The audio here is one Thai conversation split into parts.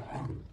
Bye-bye.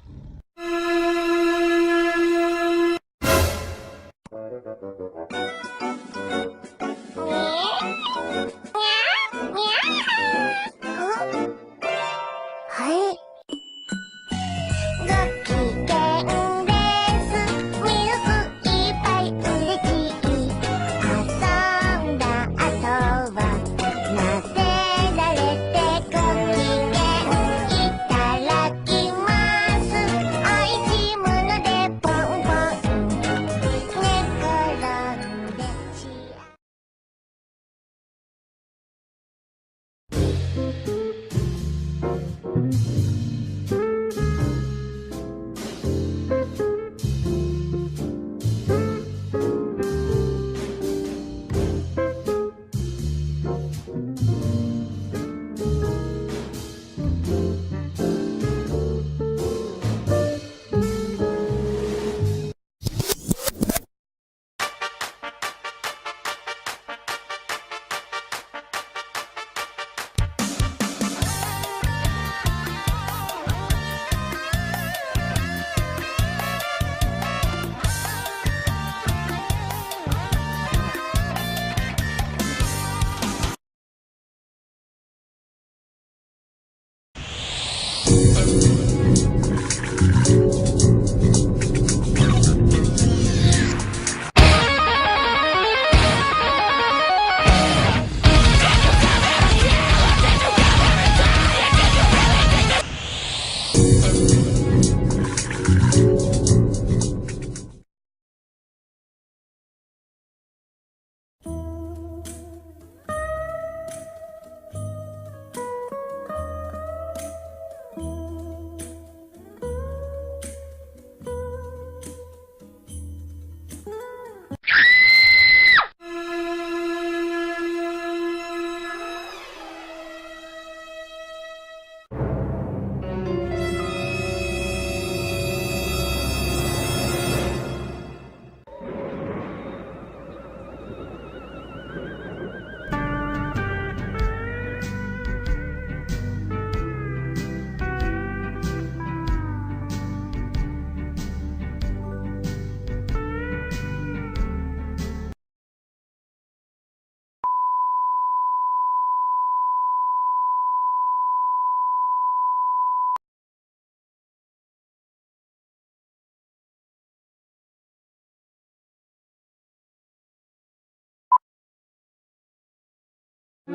วั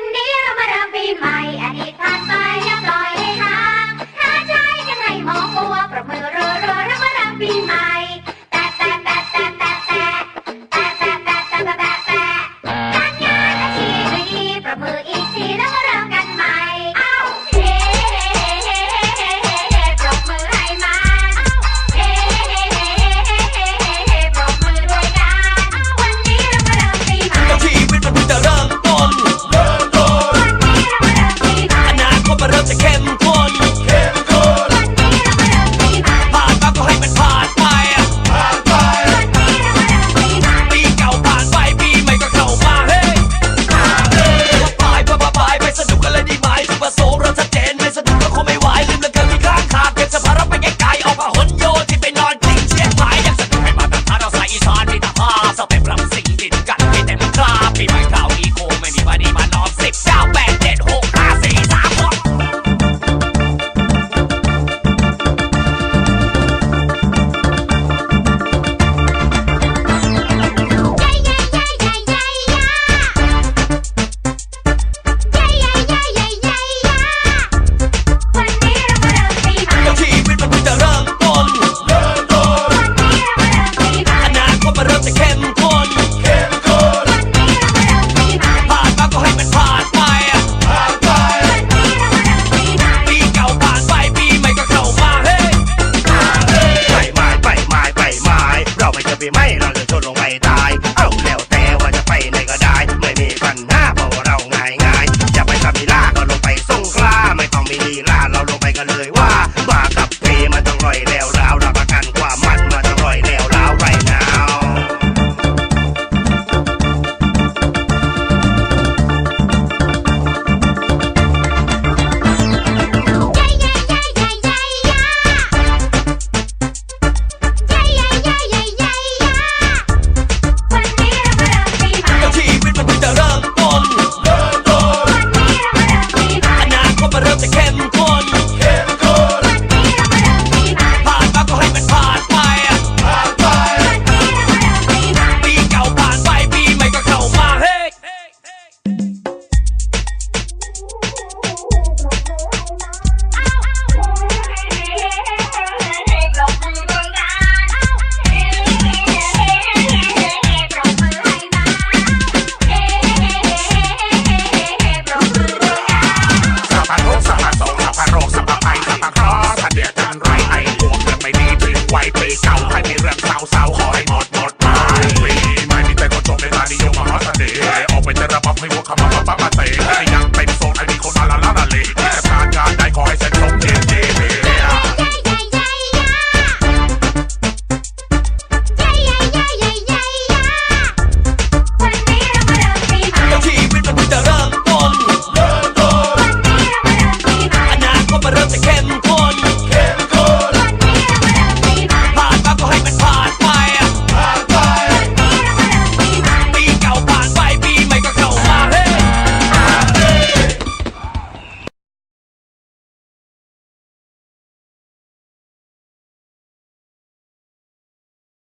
นนี้เรามาริ่มปีใหมอดีตผ่านไปอย่าปล่อยให้ห่างาใจยังไงมองบัวปรบมือรัวๆรัมาริ่มปีใหม